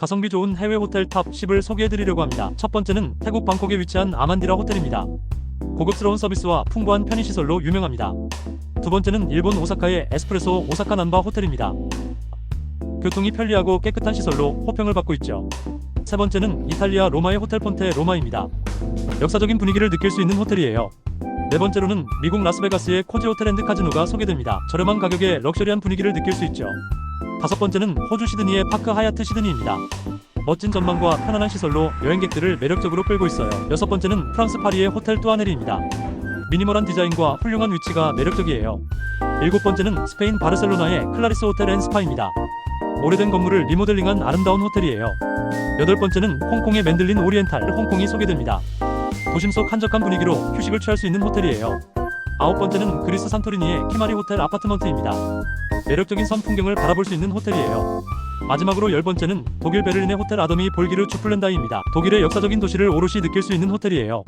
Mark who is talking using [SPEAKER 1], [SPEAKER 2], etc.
[SPEAKER 1] 가성비 좋은 해외 호텔 탑 10을 소개해드리려고 합니다. 첫 번째는 태국 방콕에 위치한 아만디라 호텔입니다. 고급스러운 서비스와 풍부한 편의시설로 유명합니다. 두 번째는 일본 오사카의 에스프레소 오사카 남바 호텔입니다. 교통이 편리하고 깨끗한 시설로 호평을 받고 있죠. 세 번째는 이탈리아 로마의 호텔 폰테 로마입니다. 역사적인 분위기를 느낄 수 있는 호텔이에요. 네 번째로는 미국 라스베가스의 코지 호텔 앤드 카지노가 소개됩니다. 저렴한 가격에 럭셔리한 분위기를 느낄 수 있죠. 다섯 번째는 호주 시드니의 파크 하얏트 시드니입니다. 멋진 전망과 편안한 시설로 여행객들을 매력적으로 끌고 있어요. 여섯 번째는 프랑스 파리의 호텔 뚜아네리입니다. 미니멀한 디자인과 훌륭한 위치가 매력적이에요. 일곱 번째는 스페인 바르셀로나의 클라리스 호텔 앤 스파입니다. 오래된 건물을 리모델링한 아름다운 호텔이에요. 여덟 번째는 홍콩의 맨들린 오리엔탈 홍콩이 소개됩니다. 도심 속 한적한 분위기로 휴식을 취할 수 있는 호텔이에요. 아홉 번째는 그리스 산토리니의 키마리 호텔 아파트먼트입니다. 매력적인 선 풍경을 바라볼 수 있는 호텔이에요. 마지막으로 열 번째는 독일 베를린의 호텔 아더미 볼기르 추플렌다이입니다. 독일의 역사적인 도시를 오롯이 느낄 수 있는 호텔이에요.